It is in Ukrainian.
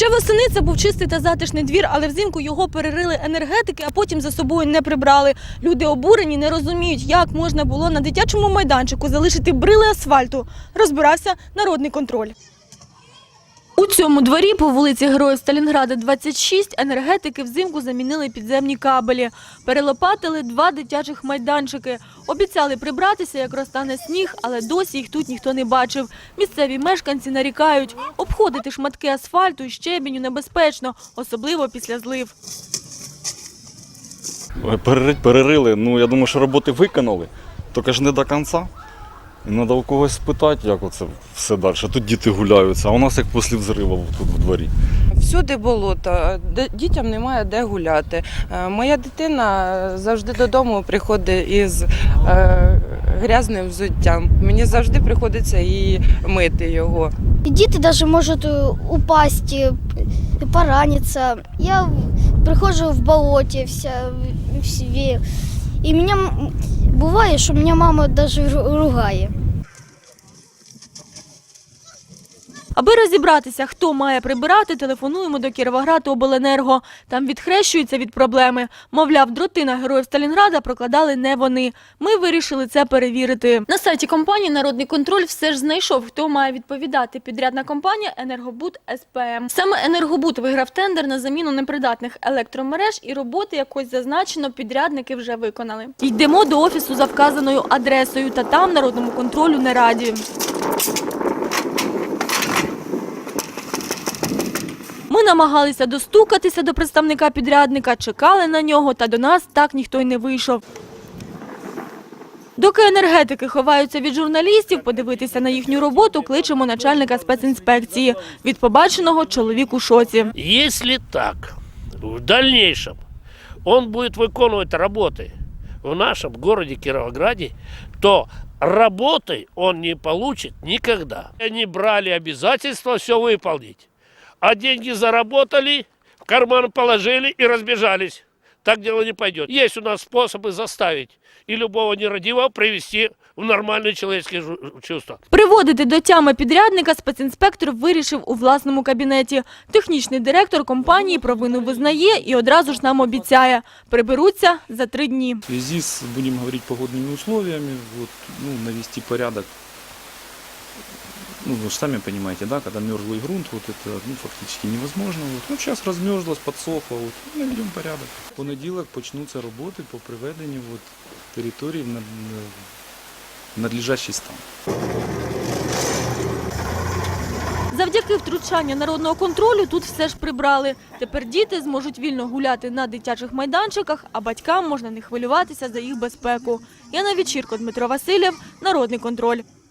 Ще восени це був чистий та затишний двір, але взимку його перерили енергетики, а потім за собою не прибрали. Люди обурені, не розуміють, як можна було на дитячому майданчику залишити брили асфальту. Розбирався народний контроль. У цьому дворі по вулиці Героїв Сталінграда 26 енергетики взимку замінили підземні кабелі. Перелопатили два дитячих майданчики. Обіцяли прибратися, як розтане сніг, але досі їх тут ніхто не бачив. Місцеві мешканці нарікають, обходити шматки асфальту і щебеню небезпечно, особливо після злив. Перерить, перерили. Ну, я думаю, що роботи виконали, тільки ж не до кінця. І треба у когось спитати, як оце все далі. Тут діти гуляються, а у нас як після взриву тут в дворі. Всюди болото, де- дітям немає де гуляти. Е, Моя дитина завжди додому приходить із е, грязним взуттям. Мені завжди приходиться її мити його. И дети даже может э, упасть, э, пораниться. Я прихожу в болоте вся, в себе. И меня м- бывает, что меня мама даже ру- Аби розібратися, хто має прибирати, телефонуємо до Кіровоградобленерго. Там відхрещуються від проблеми. Мовляв, дроти на героїв Сталінграда прокладали не вони. Ми вирішили це перевірити. На сайті компанії Народний контроль все ж знайшов, хто має відповідати. Підрядна компанія Енергобуд СПМ. Саме Енергобуд виграв тендер на заміну непридатних електромереж і роботи якось зазначено підрядники вже виконали. Йдемо до офісу за вказаною адресою, та там народному контролю не раді. намагалися достукатися до представника підрядника, чекали на нього, та до нас так ніхто й не вийшов. Доки енергетики ховаються від журналістів, подивитися на їхню роботу кличемо начальника спецінспекції. Від побаченого чоловік у шоці. Если так, в дальнейшем он будет выполнять работы в нашем городе Кировограде, то работы он не получит никогда. Они брали обязательство все выполнить, а деньги заработали, в карман положили и разбежались. Так дело не пойдет. Есть у нас способы заставить и любого нерадивого привести в нормальные человеческие жу- чувства. Приводити до тями підрядника спецінспектор вирішив у власному кабінеті. Технічний директор компанії провину визнає і одразу ж нам обіцяє – приберуться за три дні. В связи с, будем говорить, погодными условиями, вот, ну, навести порядок, ну, вы же сами понимаете, да, когда мерзлый грунт, вот это, ну, фактически невозможно. Вот. Ну, сейчас размерзлось, подсохло, вот, ну, наведем порядок. В понеділок почнуться роботи по приведенню вот, території в над- в надлежащий стан. Завдяки втручанню народного контролю тут все ж прибрали. Тепер діти зможуть вільно гуляти на дитячих майданчиках, а батькам можна не хвилюватися за їх безпеку. Яна Вечірко, Дмитро Васильєв, Народний контроль.